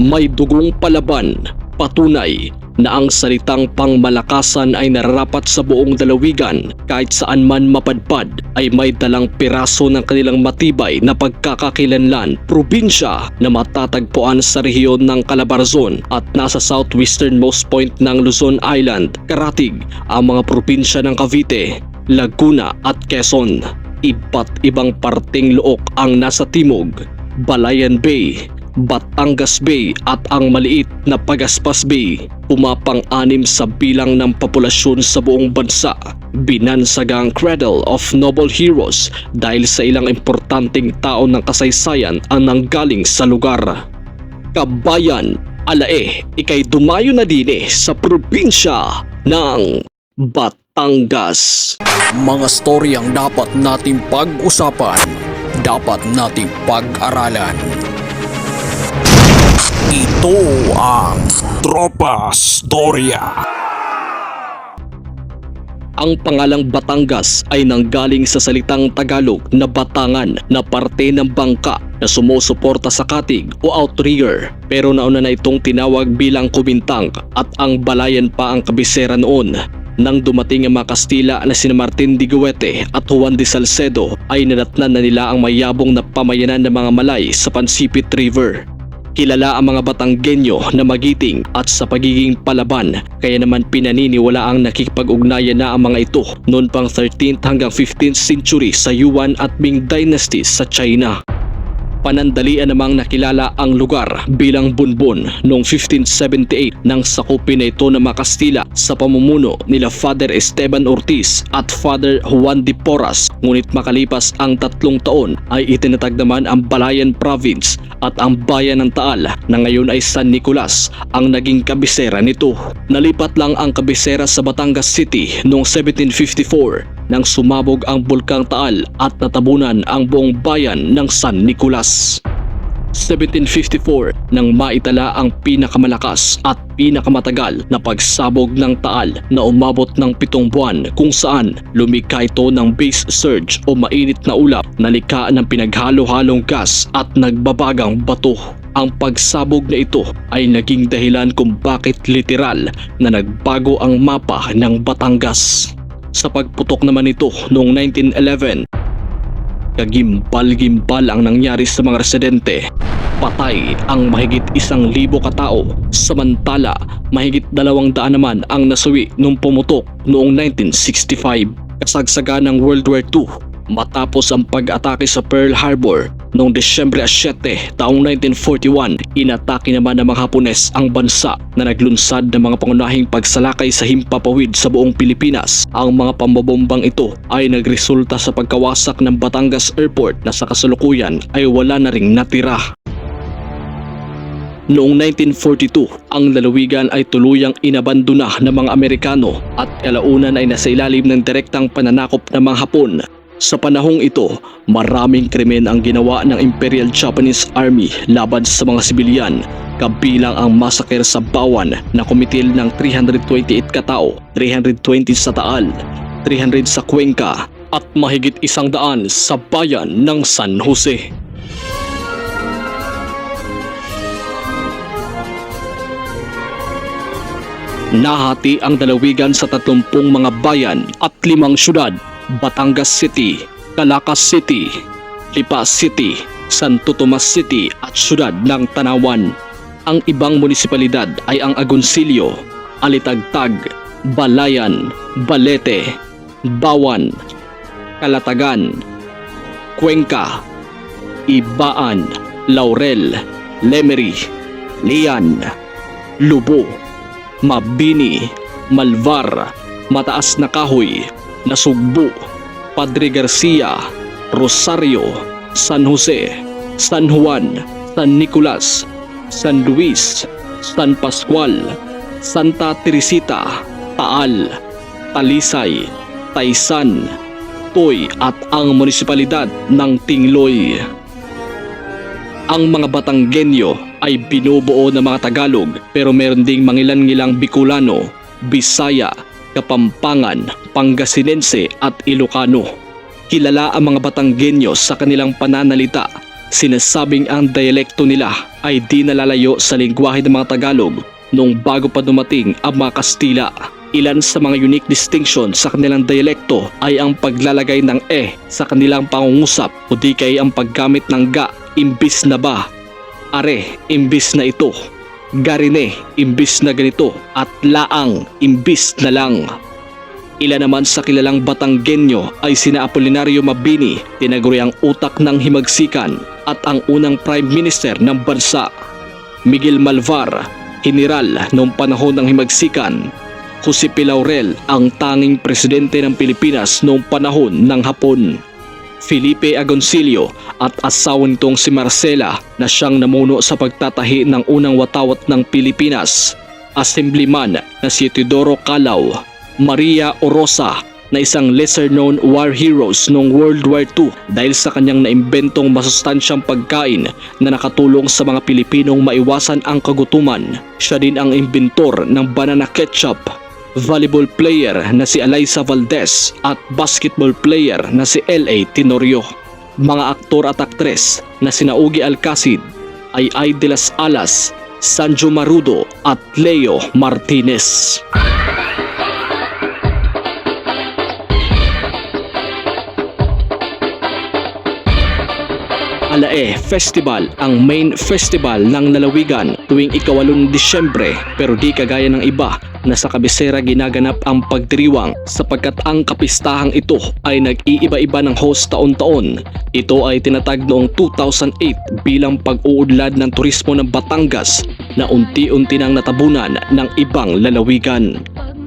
May dugong palaban, patunay na ang salitang pangmalakasan ay nararapat sa buong dalawigan. Kahit saan man mapadpad ay may dalang piraso ng kanilang matibay na pagkakakilanlan. Probinsya na matatagpuan sa rehiyon ng Calabarzon at nasa southwesternmost point ng Luzon Island, Karatig, ang mga probinsya ng Cavite, Laguna at Quezon. Iba't ibang parting look ang nasa timog, Balayan Bay, Batangas Bay at ang maliit na Pagaspas Bay pumapang-anim sa bilang ng populasyon sa buong bansa. Binansagang Cradle of Noble Heroes dahil sa ilang importanteng tao ng kasaysayan ang nanggaling sa lugar. Kabayan, alae, ikay dumayo na din eh sa probinsya ng Batangas. Mga storyang dapat nating pag-usapan, dapat nating pag-aralan. Ito ang Tropa Storya. Ang pangalang Batangas ay nanggaling sa salitang Tagalog na batangan na parte ng bangka na sumusuporta sa katig o outrigger pero nauna na itong tinawag bilang kumintang at ang balayan pa ang kabisera noon. Nang dumating ang mga Kastila na sina Martin de Guete at Juan de Salcedo ay nadatnan na nila ang mayabong na pamayanan ng mga Malay sa Pansipit River. Kilala ang mga Batanggenyo na magiting at sa pagiging palaban kaya naman pinaniniwala ang nakikipag-ugnayan na ang mga ito noon pang 13th hanggang 15th century sa Yuan at Ming dynasties sa China. Panandalian namang nakilala ang lugar bilang Bunbon noong 1578 nang sakupin na ito ng mga Kastila sa pamumuno nila Father Esteban Ortiz at Father Juan de Porras. Ngunit makalipas ang tatlong taon ay itinatag naman ang Balayan Province at ang bayan ng Taal na ngayon ay San Nicolas ang naging kabisera nito. Nalipat lang ang kabisera sa Batangas City noong 1754 nang sumabog ang Bulkang Taal at natabunan ang buong bayan ng San Nicolas. 1754 nang maitala ang pinakamalakas at pinakamatagal na pagsabog ng Taal na umabot ng pitong buwan kung saan lumikha ito ng base surge o mainit na ulap na likha ng pinaghalo-halong gas at nagbabagang bato. Ang pagsabog na ito ay naging dahilan kung bakit literal na nagbago ang mapa ng Batangas. Sa pagputok naman ito noong 1911, kagimbal-gimbal ang nangyari sa mga residente. Patay ang mahigit isang libo katao, samantala mahigit dalawang daan naman ang nasuwi nung pumutok noong 1965. Kasagsaga ng World War II matapos ang pag-atake sa Pearl Harbor noong Desyembre 7 taong 1941, inatake naman ng mga Hapones ang bansa na naglunsad ng mga pangunahing pagsalakay sa himpapawid sa buong Pilipinas. Ang mga pambobombang ito ay nagresulta sa pagkawasak ng Batangas Airport na sa kasalukuyan ay wala na ring natira. Noong 1942, ang lalawigan ay tuluyang inabandona ng mga Amerikano at kalaunan ay nasa ilalim ng direktang pananakop ng mga Hapon sa panahong ito, maraming krimen ang ginawa ng Imperial Japanese Army laban sa mga sibilyan, kabilang ang massacre sa Bawan na kumitil ng 328 katao, 320 sa Taal, 300 sa Cuenca, at mahigit isang daan sa bayan ng San Jose. Nahati ang dalawigan sa 30 mga bayan at limang syudad Batangas City, Calacas City, Lipa City, Santo Tomas City at siyudad ng Tanawan. Ang ibang munisipalidad ay ang Agoncillo, Alitagtag, Balayan, Balete, Bawan, Kalatagan, Cuenca, Ibaan, Laurel, Lemery, Lian, Lubo, Mabini, Malvar, Mataas na Kahoy, Nasugbu, Padre Garcia, Rosario, San Jose, San Juan, San Nicolas, San Luis, San Pascual, Santa Teresita, Taal, Talisay, Taysan, Toy at ang munisipalidad ng Tingloy. Ang mga Batanggenyo ay binubuo ng mga Tagalog pero meron ding mangilan-ngilang Bicolano, Bisaya, Kapampangan, Pangasinense at Ilocano. Kilala ang mga Batanggenyo sa kanilang pananalita, Sinasabing ang dialekto nila ay di nalalayo sa lingwahe ng mga Tagalog nung bago pa dumating ang mga Kastila. Ilan sa mga unique distinction sa kanilang dialekto ay ang paglalagay ng e sa kanilang pangungusap o di kay ang paggamit ng ga imbis na ba, are imbis na ito, garine imbis na ganito at laang imbis na lang. Ilan naman sa kilalang Batanggenyo ay sina Apolinario Mabini, tinaguriang utak ng himagsikan at ang unang Prime Minister ng bansa. Miguel Malvar, General noong panahon ng himagsikan. Jose P. Laurel, ang tanging presidente ng Pilipinas noong panahon ng Hapon. Felipe Agoncillo at asawa nitong si Marcela na siyang namuno sa pagtatahi ng unang watawat ng Pilipinas. Assemblyman na si Teodoro Calao, Maria Orosa na isang lesser-known war heroes noong World War II dahil sa kanyang naimbentong masustansyang pagkain na nakatulong sa mga Pilipinong maiwasan ang kagutuman. Siya din ang imbentor ng banana ketchup volleyball player na si Eliza Valdez at basketball player na si L.A. Tenorio. Mga aktor at aktres na sina Ugi Alcacid ay Ay de las Alas, Sanjo Marudo at Leo Martinez. Alae Festival ang main festival ng lalawigan tuwing ikawalong Disyembre pero di kagaya ng iba na sa kabisera ginaganap ang pagdiriwang sapagkat ang kapistahang ito ay nag-iiba-iba ng host taon-taon. Ito ay tinatag noong 2008 bilang pag-uudlad ng turismo ng Batangas na unti-unti nang natabunan ng ibang lalawigan.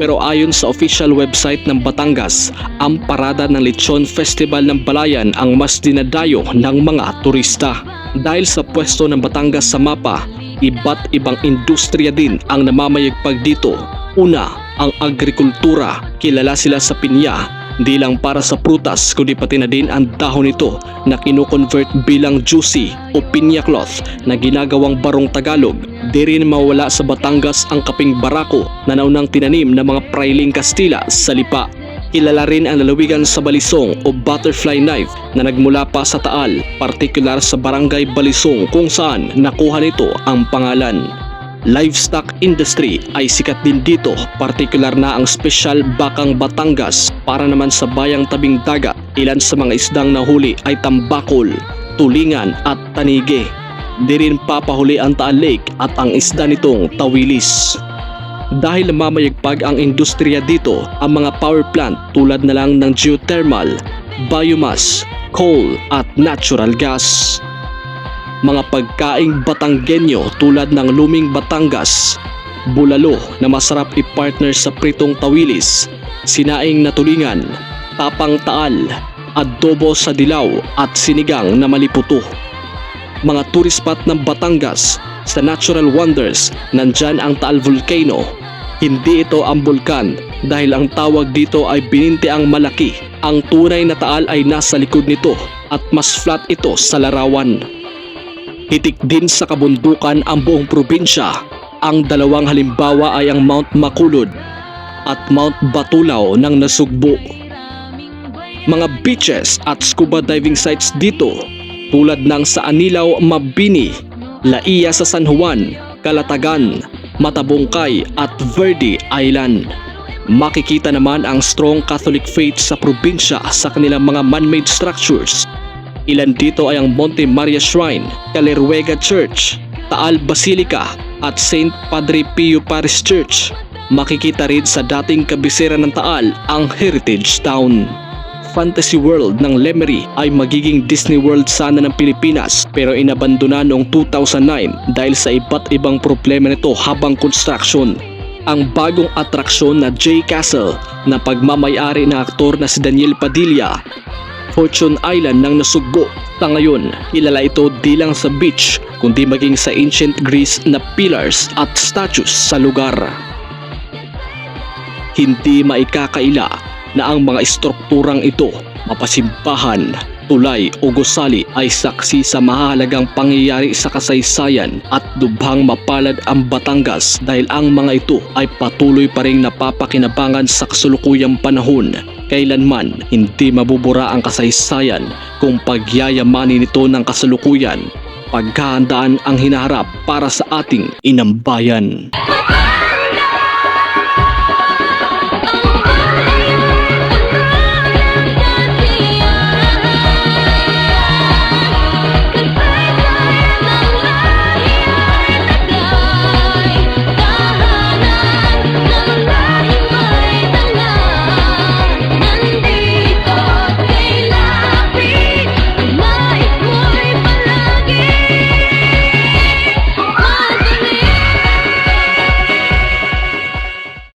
Pero ayon sa official website ng Batangas, ang parada ng Lechon Festival ng Balayan ang mas dinadayo ng mga turista. Dahil sa pwesto ng Batangas sa mapa, iba't ibang industriya din ang namamayagpag dito. Una, ang agrikultura. Kilala sila sa pinya Di lang para sa prutas kundi pati na din ang dahon nito na kino-convert bilang juicy o pinya cloth na ginagawang barong Tagalog. Di rin mawala sa Batangas ang kaping barako na naunang tinanim ng mga prailing Kastila sa lipa. Kilala rin ang lalawigan sa Balisong o butterfly knife na nagmula pa sa Taal, partikular sa barangay Balisong kung saan nakuha nito ang pangalan. Livestock industry ay sikat din dito, partikular na ang special bakang Batangas para naman sa bayang tabing dagat. Ilan sa mga isdang nahuli ay tambakol, tulingan at tanige. Di rin papahuli ang Taal Lake at ang isda nitong tawilis. Dahil mamayagpag ang industriya dito, ang mga power plant tulad na lang ng geothermal, biomass, coal at natural gas mga pagkaing Batanggenyo tulad ng luming Batangas, bulalo na masarap i-partner sa pritong tawilis, sinaing na tulingan, tapang taal, adobo sa dilaw at sinigang na maliputo. Mga tourist spot ng Batangas sa natural wonders nandyan ang Taal Volcano. Hindi ito ang bulkan dahil ang tawag dito ay bininti ang malaki. Ang tunay na taal ay nasa likod nito at mas flat ito sa larawan. Hitik din sa kabundukan ang buong probinsya. Ang dalawang halimbawa ay ang Mount Makulod at Mount Batulaw ng Nasugbo. Mga beaches at scuba diving sites dito tulad ng sa Anilaw, Mabini, Laia sa San Juan, Kalatagan, Matabungkay at Verde Island. Makikita naman ang strong Catholic faith sa probinsya sa kanilang mga man-made structures Ilan dito ay ang Monte Maria Shrine, Caleruega Church, Taal Basilica at St. Padre Pio Parish Church. Makikita rin sa dating kabisera ng Taal ang Heritage Town. Fantasy World ng Lemery ay magiging Disney World sana ng Pilipinas pero inabandona noong 2009 dahil sa iba't ibang problema nito habang construction. Ang bagong atraksyon na J Castle na pagmamayari ng aktor na si Daniel Padilla Fortune Island ng nasugbo. Sa ngayon, kilala ito di lang sa beach kundi maging sa ancient Greece na pillars at statues sa lugar. Hindi maikakaila na ang mga istrukturang ito, mapasimbahan, tulay o gusali ay saksi sa mahalagang pangyayari sa kasaysayan at dubhang mapalad ang Batangas dahil ang mga ito ay patuloy pa rin napapakinabangan sa kasulukuyang panahon Kailanman hindi mabubura ang kasaysayan kung pagyayamanin ito ng kasalukuyan. Pagkahandaan ang hinaharap para sa ating inambayan.